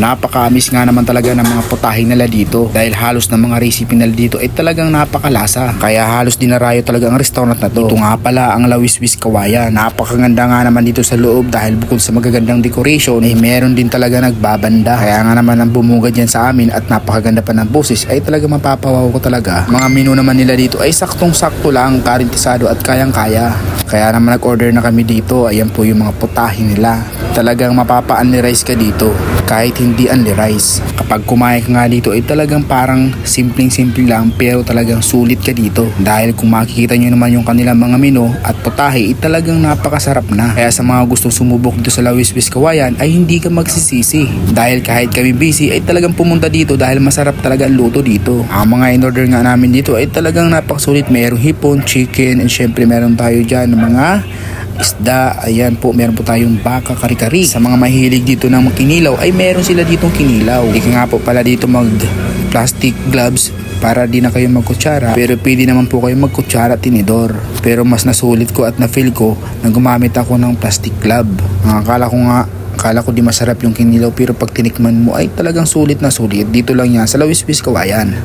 Napakaamis nga naman talaga ng mga putahe nila dito dahil halos ng mga recipe nila dito ay talagang napakalasa. Kaya halos dinarayo talaga ang restaurant na to. Ito nga pala ang Lawiswis Kawayan. Napakaganda nga naman dito sa loob dahil bukod sa magagandang decoration ay meron din talaga nagbabanda. Kaya nga naman ang bumugad yan sa amin at napakaganda pa ng boses ay talaga mapapawaw ko talaga. Mga menu naman nila dito ay saktong-sakto lang, karintisado at kayang-kaya. Kaya naman nag-order na kami dito. Ayan po yung mga putahe nila. Talagang mapapa-unli rice ka dito kahit hindi unli rice. Kapag kumain ka nga dito ay talagang parang simpleng-simple lang pero talagang sulit ka dito. Dahil kung makikita nyo naman yung kanilang mga menu at putahe ay talagang napakasarap na. Kaya sa mga gustong sumubok dito sa Lawiswis Kawayan ay hindi ka magsisisi. Dahil kahit kami busy ay talagang pumunta dito dahil masarap talaga ang luto dito. Ang mga in-order nga namin dito ay talagang napakasulit. Merong hipon, chicken, and syempre meron tayo dyan ng mga isda. Ayan po, meron po tayong baka kari-kari. Sa mga mahilig dito ng kinilaw, ay meron sila ditong kinilaw. Hindi nga po pala dito mag plastic gloves para di na kayo magkutsara. Pero pwede naman po kayo magkutsara tinidor. Pero mas nasulit ko at na-feel ko na gumamit ako ng plastic glove. Ang akala ko nga Akala ko di masarap yung kinilaw pero pag tinikman mo ay talagang sulit na sulit. Dito lang yan sa Lawiswis Kawayan.